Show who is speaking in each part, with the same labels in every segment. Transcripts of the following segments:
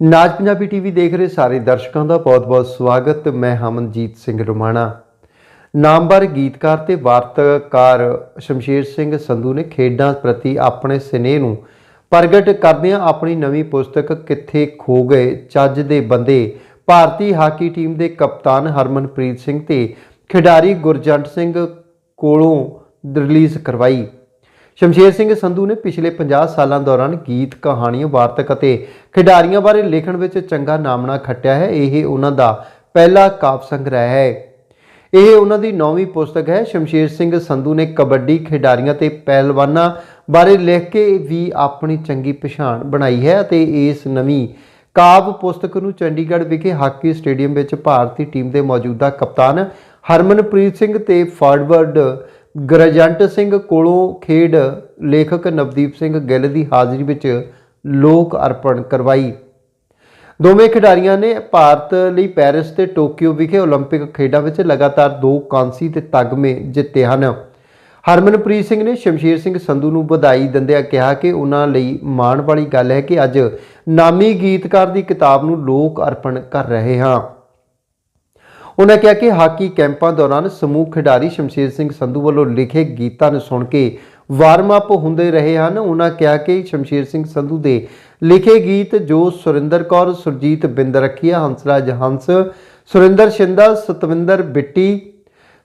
Speaker 1: ਨਾਜ Punjabi TV ਦੇਖ ਰਹੇ ਸਾਰੇ ਦਰਸ਼ਕਾਂ ਦਾ ਬਹੁਤ-ਬਹੁਤ ਸਵਾਗਤ। ਮੈਂ ਹਮਨਜੀਤ ਸਿੰਘ ਰੁਮਾਣਾ। ਨਾਮਵਰ ਗੀਤਕਾਰ ਤੇ ਵਾਰਤਕਾਰ ਸ਼ਮਸ਼ੀਰ ਸਿੰਘ ਸੰਧੂ ਨੇ ਖੇਡਾਂ ਪ੍ਰਤੀ ਆਪਣੇ ਸਨੇਹ ਨੂੰ ਪ੍ਰਗਟ ਕਰਦਿਆਂ ਆਪਣੀ ਨਵੀਂ ਪੁਸਤਕ ਕਿੱਥੇ ਖੋ ਗਏ, ਚੱਜ ਦੇ ਬੰਦੇ, ਭਾਰਤੀ ਹਾਕੀ ਟੀਮ ਦੇ ਕਪਤਾਨ ਹਰਮਨਪ੍ਰੀਤ ਸਿੰਘ ਤੇ ਖਿਡਾਰੀ ਗੁਰਜੰਟ ਸਿੰਘ ਕੋਲੋਂ ਰਿਲੀਜ਼ ਕਰਵਾਈ। ਸ਼ਮਸ਼ੇਰ ਸਿੰਘ ਸੰਧੂ ਨੇ ਪਿਛਲੇ 50 ਸਾਲਾਂ ਦੌਰਾਨ ਗੀਤ, ਕਹਾਣੀਆਂ, ਵਾਰਤਕ ਅਤੇ ਖਿਡਾਰੀਆਂ ਬਾਰੇ ਲਿਖਣ ਵਿੱਚ ਚੰਗਾ ਨਾਮਣਾ ਖੱਟਿਆ ਹੈ। ਇਹ ਉਹਨਾਂ ਦਾ ਪਹਿਲਾ ਕਾਵਿ ਸੰਗ੍ਰਹਿ ਹੈ। ਇਹ ਉਹਨਾਂ ਦੀ ਨੌਵੀਂ ਪੁਸਤਕ ਹੈ। ਸ਼ਮਸ਼ੇਰ ਸਿੰਘ ਸੰਧੂ ਨੇ ਕਬੱਡੀ ਖਿਡਾਰੀਆਂ ਤੇ ਪਹਿਲਵਾਨਾਂ ਬਾਰੇ ਲਿਖ ਕੇ ਵੀ ਆਪਣੀ ਚੰਗੀ ਪਛਾਣ ਬਣਾਈ ਹੈ ਅਤੇ ਇਸ ਨਵੀਂ ਕਾਵ ਪੁਸਤਕ ਨੂੰ ਚੰਡੀਗੜ੍ਹ ਵਿਖੇ ਹਾਕੀ ਸਟੇਡੀਅਮ ਵਿੱਚ ਭਾਰਤੀ ਟੀਮ ਦੇ ਮੌਜੂਦਾ ਕਪਤਾਨ ਹਰਮਨਪ੍ਰੀਤ ਸਿੰਘ ਤੇ ਫਾਰਵਰਡ ਗਰਜੰਟ ਸਿੰਘ ਕੋਲੋਂ ਖੇਡ ਲੇਖਕ ਨਵਦੀਪ ਸਿੰਘ ਗਿੱਲ ਦੀ ਹਾਜ਼ਰੀ ਵਿੱਚ ਲੋਕ ਅਰਪਣ ਕਰਵਾਈ ਦੋਵੇਂ ਖਿਡਾਰੀਆਂ ਨੇ ਭਾਰਤ ਲਈ ਪੈਰਿਸ ਤੇ ਟੋਕੀਓ ਵਿਖੇ 올림픽 ਖੇਡਾਂ ਵਿੱਚ ਲਗਾਤਾਰ ਦੋ ਕਾਂਸੀ ਤੇ ਤਗਮੇ ਜਿੱਤੇ ਹਨ ਹਰਮਨਪ੍ਰੀਤ ਸਿੰਘ ਨੇ ਸ਼ਮਸ਼ੀਰ ਸਿੰਘ ਸੰਧੂ ਨੂੰ ਵਧਾਈ ਦਿੰਦਿਆਂ ਕਿਹਾ ਕਿ ਉਹਨਾਂ ਲਈ ਮਾਣ ਵਾਲੀ ਗੱਲ ਹੈ ਕਿ ਅੱਜ ਨਾਮੀ ਗੀਤਕਾਰ ਦੀ ਕਿਤਾਬ ਨੂੰ ਲੋਕ ਅਰਪਣ ਕਰ ਰਹੇ ਹਾਂ ਉਹਨਾਂ ਕਿਹਾ ਕਿ ਹਾਕੀ ਕੈਂਪਾਂ ਦੌਰਾਨ ਸਮੂਹ ਖਿਡਾਰੀ ਸ਼ਮਸ਼ੀਰ ਸਿੰਘ ਸੰਧੂ ਵੱਲੋਂ ਲਿਖੇ ਗੀਤਾਂ ਨੂੰ ਸੁਣ ਕੇ ਵਾਰਮ ਅਪ ਹੁੰਦੇ ਰਹੇ ਹਨ। ਉਹਨਾਂ ਕਿਹਾ ਕਿ ਸ਼ਮਸ਼ੀਰ ਸਿੰਘ ਸੰਧੂ ਦੇ ਲਿਖੇ ਗੀਤ ਜੋ ਸੁਰਿੰਦਰ ਕੌਰ, ਸੁਰਜੀਤ ਬਿੰਦ ਰੱਖੀਆ ਹੰਸਰਾਜ ਹੰਸ, ਸੁਰਿੰਦਰ ਸ਼ਿੰਦਾ, ਸਤਵਿੰਦਰ ਬਿੱਟੀ,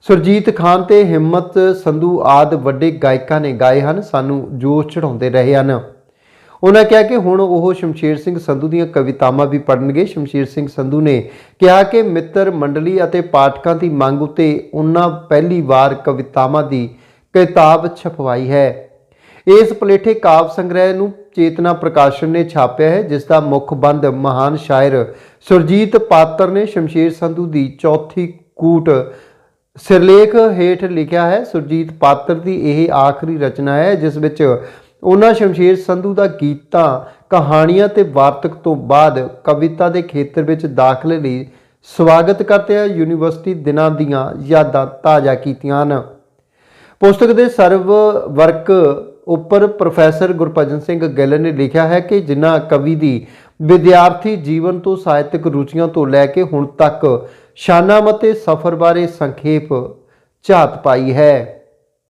Speaker 1: ਸੁਰਜੀਤ ਖਾਨ ਤੇ ਹਿੰਮਤ ਸੰਧੂ ਆਦ ਵੱਡੇ ਗਾਇਕਾਂ ਨੇ ਗਾਏ ਹਨ। ਸਾਨੂੰ ਜੋਸ਼ ਚੜਾਉਂਦੇ ਰਹੇ ਹਨ। ਉਹਨਾਂ ਕਿਹਾ ਕਿ ਹੁਣ ਉਹ ਸ਼ਮਸ਼ੀਰ ਸਿੰਘ ਸੰਧੂ ਦੀਆਂ ਕਵਿਤਾਵਾਂ ਵੀ ਪੜ੍ਹਨਗੇ। ਸ਼ਮਸ਼ੀਰ ਸਿੰਘ ਸੰਧੂ ਨੇ ਕਿਹਾ ਕਿ ਮਿੱਤਰ ਮੰਡਲੀ ਅਤੇ ਪਾਠਕਾਂ ਦੀ ਮੰਗ ਉਤੇ ਉਹਨਾਂ ਪਹਿਲੀ ਵਾਰ ਕਵਿਤਾਵਾਂ ਦੀ ਕਿਤਾਬ ਛਪਵਾਈ ਹੈ। ਇਸ ਪਲੇਠੇ ਕਾਵ ਸੰਗ੍ਰਹਿ ਨੂੰ ਚੇਤਨਾ ਪ੍ਰਕਾਸ਼ਨ ਨੇ ਛਾਪਿਆ ਹੈ, ਜਿਸ ਦਾ ਮੁੱਖ ਬੰਦ ਮਹਾਨ ਸ਼ਾਇਰ ਸੁਰਜੀਤ ਪਾਤਰ ਨੇ ਸ਼ਮਸ਼ੀਰ ਸੰਧੂ ਦੀ ਚੌਥੀ ਕੂਟ ਸਿਰਲੇਖ ਹੇਠ ਲਿਖਿਆ ਹੈ। ਸੁਰਜੀਤ ਪਾਤਰ ਦੀ ਇਹ ਆਖਰੀ ਰਚਨਾ ਹੈ, ਜਿਸ ਵਿੱਚ ਉਹਨਾਂ ਸ਼ਮਸ਼ੀਰ ਸੰਧੂ ਦਾ ਗੀਤਾਂ, ਕਹਾਣੀਆਂ ਤੇ ਵਾਰਤਕ ਤੋਂ ਬਾਅਦ ਕਵਿਤਾ ਦੇ ਖੇਤਰ ਵਿੱਚ ਦਾਖਲੇ ਲਈ ਸਵਾਗਤ ਕਰਦਿਆਂ ਯੂਨੀਵਰਸਿਟੀ ਦਿਨਾਂ ਦੀਆਂ ਯਾਦਾਂ ਤਾਜ਼ਾ ਕੀਤੀਆਂ ਹਨ। ਪੁਸਤਕ ਦੇ ਸਰਵ ਵਰਕ ਉੱਪਰ ਪ੍ਰੋਫੈਸਰ ਗੁਰਭਜਨ ਸਿੰਘ ਗਿੱਲ ਨੇ ਲਿਖਿਆ ਹੈ ਕਿ ਜਿਨ੍ਹਾਂ ਕਵੀ ਦੀ ਵਿਦਿਆਰਥੀ ਜੀਵਨ ਤੋਂ ਸਾਹਿਤਕ ਰੁਚੀਆਂ ਤੋਂ ਲੈ ਕੇ ਹੁਣ ਤੱਕ ਸ਼ਾਨਾਮਤੇ ਸਫ਼ਰ ਬਾਰੇ ਸੰਖੇਪ ਝਾਤ ਪਾਈ ਹੈ।